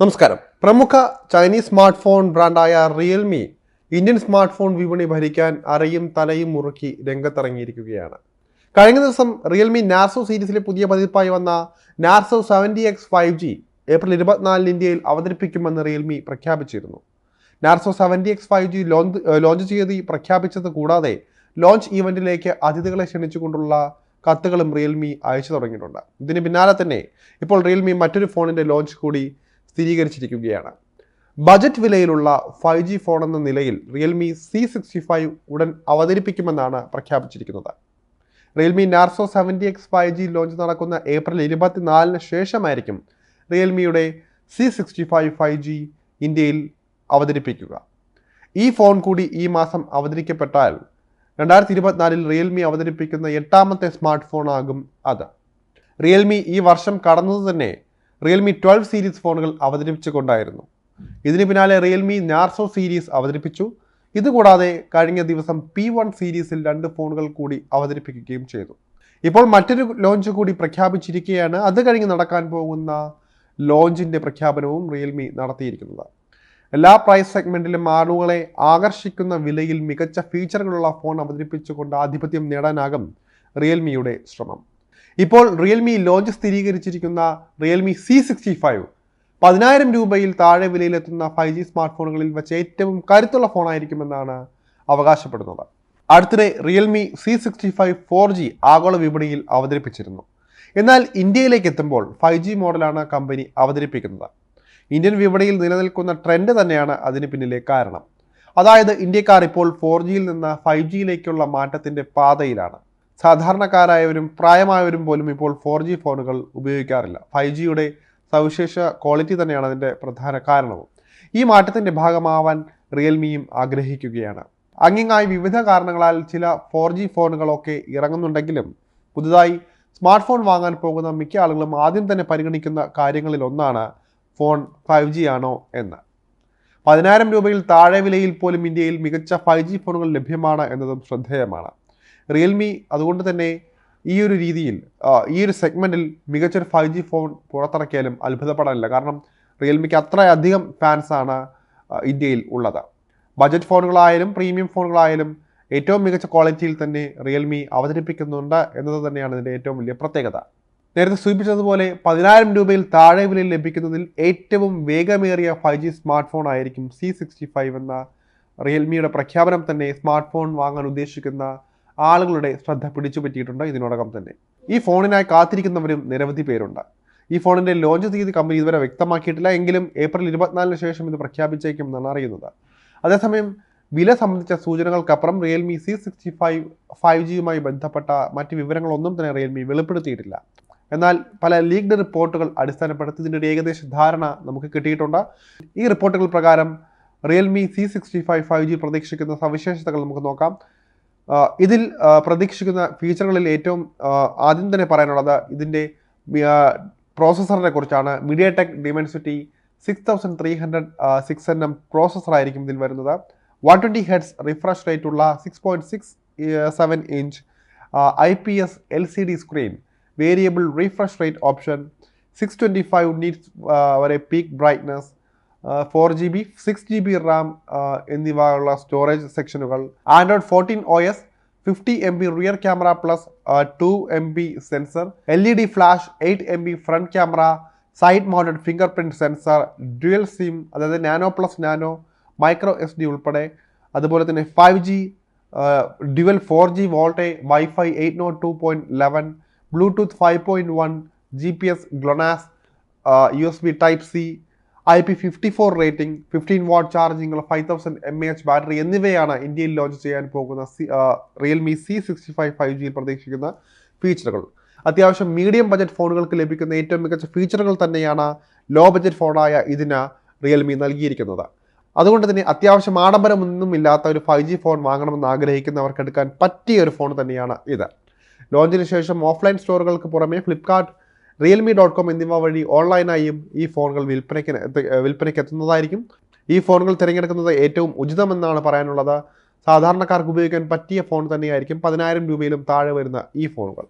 നമസ്കാരം. പ്രമുഖ Chinese smart phone ബ്രാൻഡായ റിയൽമി ഇന്ത്യൻ സ്മാർട്ട് ഫോൺ വിപണി ഭരിക്കാൻ അരയും തലയും മുറുക്കി രംഗത്തിറങ്ങിയിരിക്കുകയാണ്. കഴിഞ്ഞ ദിവസം റിയൽമി നാർസോ സീരീസിലെ പുതിയ പതിപ്പായി വന്ന Narzo seventy X five G April ഇരുപത്തിനാലിന് ഇന്ത്യയിൽ അവതരിപ്പിക്കുമെന്ന് റിയൽമി പ്രഖ്യാപിച്ചിരുന്നു. Narzo seventy X five G launch launch തീയതി പ്രഖ്യാപിച്ചത് കൂടാതെ ലോഞ്ച് ഈവന്റിലേക്ക് അതിഥികളെ ക്ഷണിച്ചുകൊണ്ടുള്ള കത്തുകളും റിയൽമി അയച്ചു തുടങ്ങിയിട്ടുണ്ട്. ഇതിന് പിന്നാലെ തന്നെ ഇപ്പോൾ റിയൽമി മറ്റൊരു ഫോണിന്റെ ലോഞ്ച് കൂടി സ്ഥിരീകരിച്ചിരിക്കുകയാണ്. ബജറ്റ് വിലയിലുള്ള ഫൈവ് ജി ഫോൺ എന്ന നിലയിൽ റിയൽമി സി സിക്സ്റ്റി ഫൈവ് ഉടൻ അവതരിപ്പിക്കുമെന്നാണ് പ്രഖ്യാപിച്ചിരിക്കുന്നത്. Realme Narzo seventy X five G launch നടക്കുന്ന ഏപ്രിൽ ഇരുപത്തിനാലിന് ശേഷമായിരിക്കും റിയൽമിയുടെ C sixty five five G ഇന്ത്യയിൽ അവതരിപ്പിക്കുക. ഈ ഫോൺ കൂടി ഈ മാസം അവതരിക്കപ്പെട്ടാൽ രണ്ടായിരത്തി ഇരുപത്തിനാലിൽ റിയൽമി അവതരിപ്പിക്കുന്ന എട്ടാമത്തെ സ്മാർട്ട് ഫോൺ ആകും അത്. റിയൽമി ഈ വർഷം കടന്നത് തന്നെ റിയൽമി ട്വൽവ് സീരീസ് ഫോണുകൾ അവതരിപ്പിച്ചുകൊണ്ടായിരുന്നു. ഇതിന് പിന്നാലെ റിയൽമി നാർസോ സീരീസ് അവതരിപ്പിച്ചു. ഇതുകൂടാതെ കഴിഞ്ഞ ദിവസം പി വൺ സീരീസിൽ രണ്ട് ഫോണുകൾ കൂടി അവതരിപ്പിക്കുകയും ചെയ്തു. ഇപ്പോൾ മറ്റൊരു ലോഞ്ച് കൂടി പ്രഖ്യാപിച്ചിരിക്കുകയാണ്. അത് കഴിഞ്ഞ് നടക്കാൻ പോകുന്ന ലോഞ്ചിന്റെ പ്രഖ്യാപനവും റിയൽമി നടത്തിയിരിക്കുന്നത്. എല്ലാ പ്രൈസ് സെഗ്മെന്റിലും ആളുകളെ ആകർഷിക്കുന്ന വിലയിൽ മികച്ച ഫീച്ചറുകളുള്ള ഫോൺ അവതരിപ്പിച്ചുകൊണ്ട് ആധിപത്യം നേടാനാകും റിയൽമിയുടെ ശ്രമം. ഇപ്പോൾ റിയൽമി ലോഞ്ച് സ്ഥിരീകരിച്ചിരിക്കുന്ന റിയൽമി സി സിക്സ്റ്റി ഫൈവ് പതിനായിരം രൂപയിൽ താഴെ വിലയിലെത്തുന്ന ഫൈവ് ജി സ്മാർട്ട് ഫോണുകളിൽ വെച്ച് ഏറ്റവും കരുത്തുള്ള ഫോണായിരിക്കുമെന്നാണ് അവകാശപ്പെടുന്നത്. അടുത്തിടെ Realme C sixty five four G ആഗോള വിപണിയിൽ അവതരിപ്പിച്ചിരുന്നു. എന്നാൽ ഇന്ത്യയിലേക്ക് എത്തുമ്പോൾ ഫൈവ് ജി മോഡലാണ് കമ്പനി അവതരിപ്പിക്കുന്നത്. ഇന്ത്യൻ വിപണിയിൽ നിലനിൽക്കുന്ന ട്രെൻഡ് തന്നെയാണ് അതിന് പിന്നിലെ കാരണം. അതായത് ഇന്ത്യക്കാർ ഇപ്പോൾ ഫോർ ജിയിൽ നിന്ന് ഫൈവ് ജിയിലേക്കുള്ള മാറ്റത്തിന്റെ പാതയിലാണ്. സാധാരണക്കാരായവരും പ്രായമായവരും പോലും ഇപ്പോൾ ഫോർ ജി ഫോണുകൾ ഉപയോഗിക്കാറില്ല. ഫൈവ് ജിയുടെ സവിശേഷ ക്വാളിറ്റി തന്നെയാണ് അതിന്റെ പ്രധാന കാരണവും. ഈ മാറ്റത്തിന്റെ ഭാഗമാവാൻ റിയൽമിയും ആഗ്രഹിക്കുകയാണ്. അങ്ങിങ്ങായി വിവിധ കാരണങ്ങളാൽ ചില ഫോർ ജി ഫോണുകളൊക്കെ ഇറങ്ങുന്നുണ്ടെങ്കിലും പുതുതായി സ്മാർട്ട് ഫോൺ വാങ്ങാൻ പോകുന്ന മിക്ക ആളുകളും ആദ്യം തന്നെ പരിഗണിക്കുന്ന കാര്യങ്ങളിൽ ഒന്നാണ് ഫോൺ ഫൈവ് ജി ആണോ എന്ന്. പതിനായിരം രൂപയിൽ താഴെ വിലയിൽ പോലും ഇന്ത്യയിൽ മികച്ച ഫൈവ് ജി ഫോണുകൾ ലഭ്യമാണ് എന്നതും ശ്രദ്ധേയമാണ്. റിയൽമി അതുകൊണ്ട് തന്നെ ഈ ഒരു രീതിയിൽ ഈ ഒരു സെഗ്മെന്റിൽ മികച്ചൊരു ഫൈവ് ജി ഫോൺ പുറത്തിറക്കിയാലും അത്ഭുതപ്പെടാനില്ല. കാരണം റിയൽമിക്ക് അത്രയധികം ഫാൻസാണ് ഇന്ത്യയിൽ ഉള്ളത്. ബജറ്റ് ഫോണുകളായാലും പ്രീമിയം ഫോണുകളായാലും ഏറ്റവും മികച്ച ക്വാളിറ്റിയിൽ തന്നെ റിയൽമി അവതരിപ്പിക്കുന്നുണ്ട് എന്നത് തന്നെയാണ് ഇതിന്റെ ഏറ്റവും വലിയ പ്രത്യേകത. നേരത്തെ സൂചിപ്പിച്ചതുപോലെ പതിനായിരം രൂപയിൽ താഴെ വിലയിൽ ലഭിക്കുന്നതിൽ ഏറ്റവും വേഗമേറിയ ഫൈവ് ജി സ്മാർട്ട് ഫോൺ ആയിരിക്കും സി സിക്സ്റ്റി ഫൈവ് എന്ന റിയൽമിയുടെ പ്രഖ്യാപനം തന്നെ സ്മാർട്ട് ഫോൺ വാങ്ങാൻ ഉദ്ദേശിക്കുന്ന ആളുകളുടെ ശ്രദ്ധ പിടിച്ചു പറ്റിയിട്ടുണ്ട് ഇതിനോടകം തന്നെ. ഈ ഫോണിനായി കാത്തിരിക്കുന്നവരും നിരവധി പേരുണ്ട്. ഈ ഫോണിന്റെ ലോഞ്ച് തീയതി കമ്പനി ഇതുവരെ വ്യക്തമാക്കിയിട്ടില്ല. എങ്കിലും ഏപ്രിൽ ഇരുപത്തിനാലിന് ശേഷം ഇത് പ്രഖ്യാപിച്ചേക്കും എന്നാണ് അറിയുന്നത്. അതേസമയം വില സംബന്ധിച്ച സൂചനകൾക്കപ്പുറം Realme C sixty five five ജിയുമായി ബന്ധപ്പെട്ട മറ്റ് വിവരങ്ങളൊന്നും തന്നെ റിയൽമി വെളിപ്പെടുത്തിയിട്ടില്ല. എന്നാൽ പല ലീഗ്ഡ് റിപ്പോർട്ടുകൾ അടിസ്ഥാനപ്പെടുത്തി ഇതിന്റെ ഒരു ഏകദേശ ധാരണ നമുക്ക് കിട്ടിയിട്ടുണ്ട്. ഈ റിപ്പോർട്ടുകൾ പ്രകാരം Realme C sixty five five G പ്രതീക്ഷിക്കുന്ന സവിശേഷതകൾ നമുക്ക് നോക്കാം. ഇതിൽ പ്രതീക്ഷിക്കുന്ന ഫീച്ചറുകളിൽ ഏറ്റവും ആദ്യം തന്നെ പറയാനുള്ളത് ഇതിന്റെ പ്രോസസ്സറിനെ കുറിച്ചാണ്. MediaTek Dimensity six thousand three hundred six N M പ്രോസസ്സറായിരിക്കും ഇതിൽ വരുന്നത്. One twenty hertz refresh rate ഉള്ള six point six seven inch I P S L C D screen variable refresh rate option six twenty five nits വരെ peak brightness four G B six G B RAM എന്നിവ ഉള്ള storage സെക്ഷനുകൾ Android fourteen O S fifty M B rear camera plus two M B sensor L E D flash eight M B front camera side mounted finger print sensor dual SIM അതായത് nano plus nano micro S D ഉൾപ്പെടെ. അതുപോലെ തന്നെ five G dual four G VoLTE wifi eight naught two point eleven bluetooth five point one G P S GLONASS U S B type C I P fifty four rating fifteen watt charging five thousand M H battery എന്നിവയാണ് ഇന്ത്യയിൽ launch ചെയ്യാൻ പോകുന്ന C Realme C sixty five five ജിയിൽ പ്രതീക്ഷിക്കുന്ന ഫീച്ചറുകൾ അത്യാവശ്യം medium budget ഫോണുകൾക്ക് ലഭിക്കുന്ന ഏറ്റവും മികച്ച ഫീച്ചറുകൾ തന്നെയാണ് ലോ ബജറ്റ് ഫോണായ ഇതിന് റിയൽമി നൽകിയിരിക്കുന്നത്. അതുകൊണ്ട് തന്നെ അത്യാവശ്യം ആഡംബരമൊന്നും ഇല്ലാത്ത ഒരു ഫൈവ് ജി ഫോൺ വാങ്ങണമെന്ന് ആഗ്രഹിക്കുന്നവർക്ക് എടുക്കാൻ പറ്റിയ ഒരു ഫോൺ തന്നെയാണ് ഇത്. ലോഞ്ചിന് ശേഷം ഓഫ്ലൈൻ സ്റ്റോറുകൾക്ക് പുറമെ ഫ്ലിപ്കാർട്ട് റിയൽമി ഡോട്ട് കോം എന്നിവ വഴി ഓൺലൈനായും ഈ ഫോണുകൾ വിൽപ്പനയ്ക്ക് വിൽപ്പനയ്ക്ക് എത്തുന്നതായിരിക്കും ഈ ഫോണുകൾ തിരഞ്ഞെടുക്കുന്നത് ഏറ്റവും ഉചിതമെന്നാണ് പറയാനുള്ളത്. സാധാരണക്കാർക്ക് ഉപയോഗിക്കാൻ പറ്റിയ ഫോൺ തന്നെയായിരിക്കും പതിനായിരം രൂപയിലും താഴെ വരുന്ന ഈ ഫോണുകൾ.